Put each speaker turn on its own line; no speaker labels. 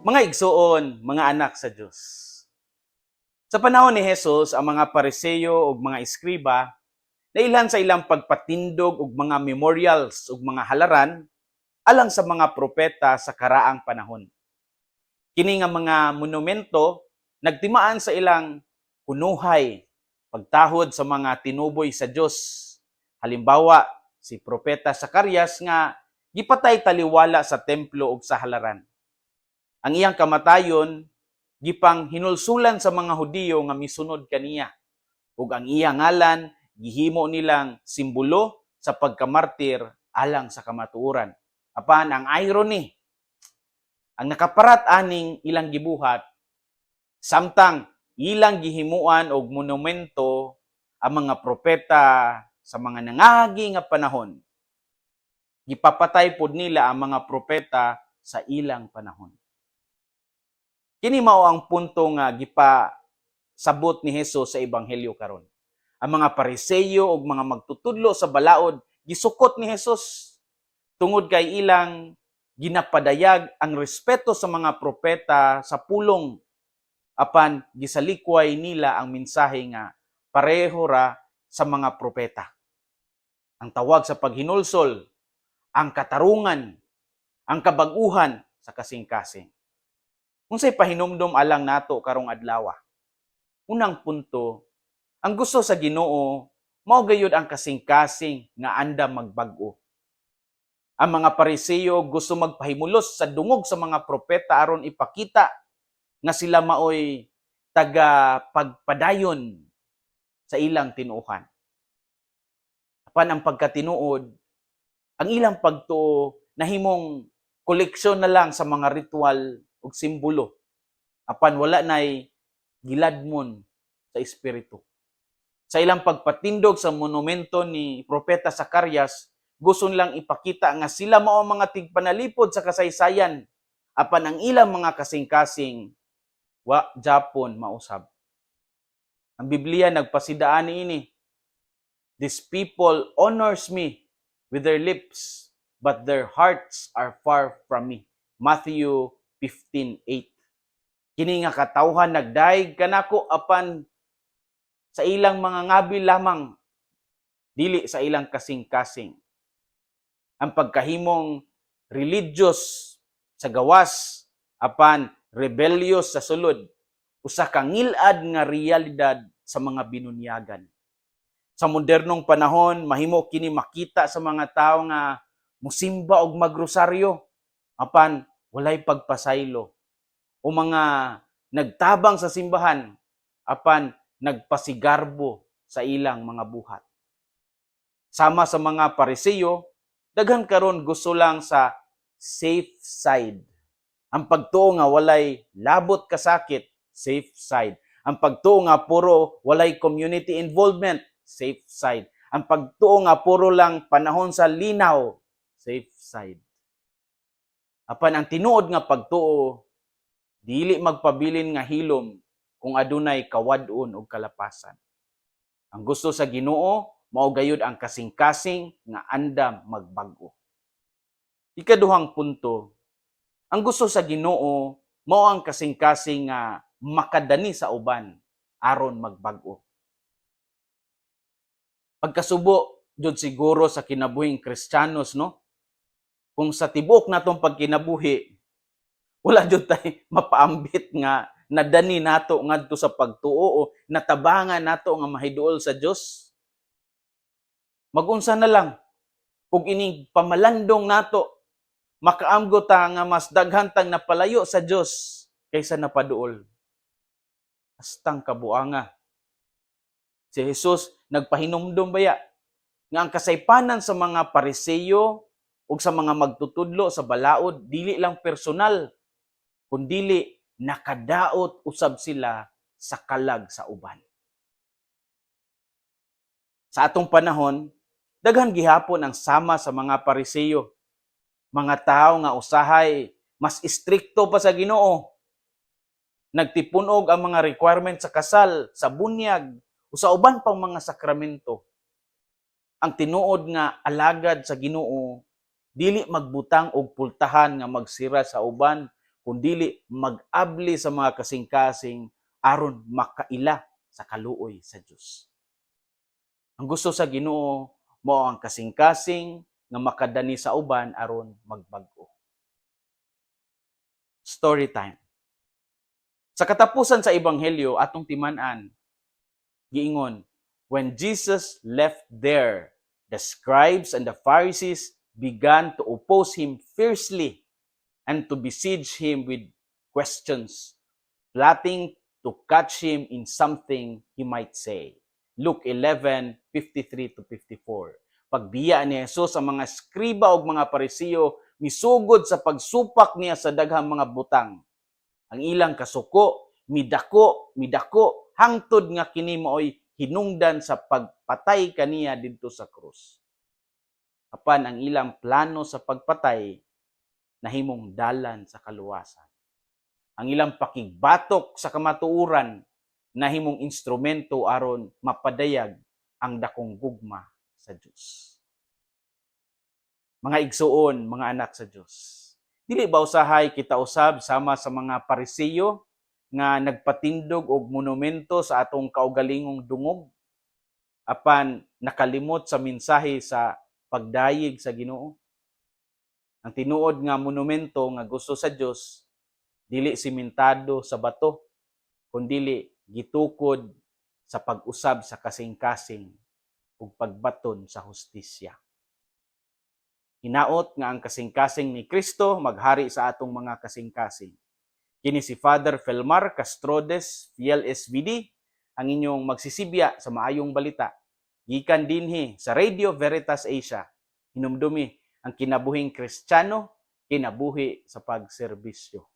Mga igsoon, mga anak sa Diyos. Sa panahon ni Jesus, ang mga pariseyo o mga eskriba, na ilan sa ilang pagpatindog og mga memorials ug mga halaran alang sa mga propeta sa karaang panahon. Kini nga mga monumento nagtimaan sa ilang kunuhay, pagtahod sa mga tinuboy sa Dios. Halimbawa, si propeta Sakarias nga gipatay taliwala sa templo ug sa halaran. Ang iyang kamatayon gipang hinulsulan sa mga Hudiyo nga misunod kaniya. Ug ang iyang ngalan gihimo nilang simbolo sa pagkamartir alang sa kamatuoran. Apan ang irony, ang nakaparat aning ilang gibuhat, samtang ilang gihimuan og monumento ang mga propeta sa mga nangagi nga panahon. Gipapatay pod nila ang mga propeta sa ilang panahon. Kini mao ang punto nga gipa sabot ni Hesus sa ebanghelyo karon ang mga pariseyo ug mga magtutudlo sa balaod gisukot ni Hesus tungod kay ilang ginapadayag ang respeto sa mga propeta sa pulong apan gisalikway nila ang mensahe nga pareho ra sa mga propeta. Ang tawag sa paghinulsol, ang katarungan, ang kabaguhan sa kasing-kasing. Unsay pahinumdom alang nato karong adlaw? Unang punto, ang gusto sa Ginoo mao gayud ang kasing-kasing nga andam magbag-o. Ang mga pariseyo gusto magpahimulos sa dungog sa mga propeta aron ipakita nga sila maoy taga pagpadayon sa ilang tinuuhan. Apan ang pagkatinuod, ang ilang pagtuo nahimong koleksyon na lang sa mga ritual ug simbolo. Apan wala nay giladmon sa espiritu sa ilang pagpatindog sa monumento ni Propeta Sakarias, gusto nilang ipakita nga sila mao mga tigpanalipod sa kasaysayan apan ang ilang mga kasing-kasing wa Japon mausab. Ang Biblia nagpasidaan ini. These people honors me with their lips, but their hearts are far from me. Matthew 15:8. Kini nga katawhan nagdaig kanako apan sa ilang mga ngabi lamang, dili sa ilang kasing-kasing. Ang pagkahimong religious sa gawas, apan rebellious sa sulod, usa ka ngilad nga realidad sa mga binunyagan. Sa modernong panahon, mahimo kini makita sa mga tawo nga musimba og magrosaryo, apan walay pagpasaylo. O mga nagtabang sa simbahan, apan nagpasigarbo sa ilang mga buhat. Sama sa mga pariseyo, daghan karon gusto lang sa safe side. Ang pagtuo nga walay labot kasakit, safe side. Ang pagtuo nga puro walay community involvement, safe side. Ang pagtuo nga puro lang panahon sa linaw, safe side. Apan ang tinuod nga pagtuo, dili magpabilin nga hilom kung adunay kawadon o kalapasan. Ang gusto sa Ginoo mao gayud ang kasing-kasing nga andam magbag-o. Ikaduhang punto, ang gusto sa Ginoo mao ang kasing-kasing nga makadani sa uban aron magbag-o. Pagkasubo jud siguro sa kinabuhing Kristiyanos no, kung sa tibok natong pagkinabuhi wala jud tay mapaambit nga nadani nato ngadto sa pagtuo o natabangan nato nga mahiduol sa Dios. Magunsa na lang kung ining pamalandong nato makaamgo ta nga mas daghan tang napalayo sa Dios kaysa napaduol. Astang kabuanga. Si Jesus nagpahinumdom baya nga ang kasaypanan sa mga pariseyo ug sa mga magtutudlo sa balaod dili lang personal kundili nakadaot usab sila sa kalag sa uban. Sa atong panahon, daghan gihapon ang sama sa mga pariseyo. Mga tao nga usahay mas istrikto pa sa Ginoo. Nagtipunog ang mga requirement sa kasal, sa bunyag, o sa uban pang mga sakramento. Ang tinuod nga alagad sa Ginoo dili magbutang og pultahan nga magsira sa uban kundili mag-abli sa mga kasing-kasing aron makaila sa kaluoy sa Dios. Ang gusto sa Ginoo mao ang kasing-kasing nga makadani sa uban aron magbag-o. Story time. Sa katapusan sa ebanghelyo atong timan-an giingon when Jesus left there the scribes and the Pharisees began to oppose him fiercely and to besiege him with questions, plotting to catch him in something he might say. Luke 11:53 to 54. Pagbiya ni Jesus ang mga skriba ug mga parisiyo misugod sa pagsupak niya sa daghang mga butang. Ang ilang kasuko, midako, midako, hangtod nga kini maoy hinungdan sa pagpatay kaniya didto sa krus. Apan ang ilang plano sa pagpatay nahimong dalan sa kaluwasan. Ang ilang pakigbatok sa kamatuuran nahimong instrumento aron mapadayag ang dakong gugma sa Dios. Mga igsuon, mga anak sa Dios. Dili ba usahay kita usab sama sa mga parisiyo nga nagpatindog og monumento sa atong kaugalingong dungog apan nakalimot sa mensahe sa pagdayig sa Ginoo. Ang tinuod nga monumento nga gusto sa Dios dili simentado sa bato kundili gitukod sa pag-usab sa kasing-kasing ug pagbaton sa hustisya. Hinaot nga ang kasing-kasing ni Kristo maghari sa atong mga kasing-kasing. Kini si Father Felmar Castrodes, SVD, ang inyong magsisibya sa maayong balita. Gikan dinhi sa Radio Veritas Asia. Hinumdumi ang kinabuhing Kristiyano, kinabuhi sa pagserbisyo.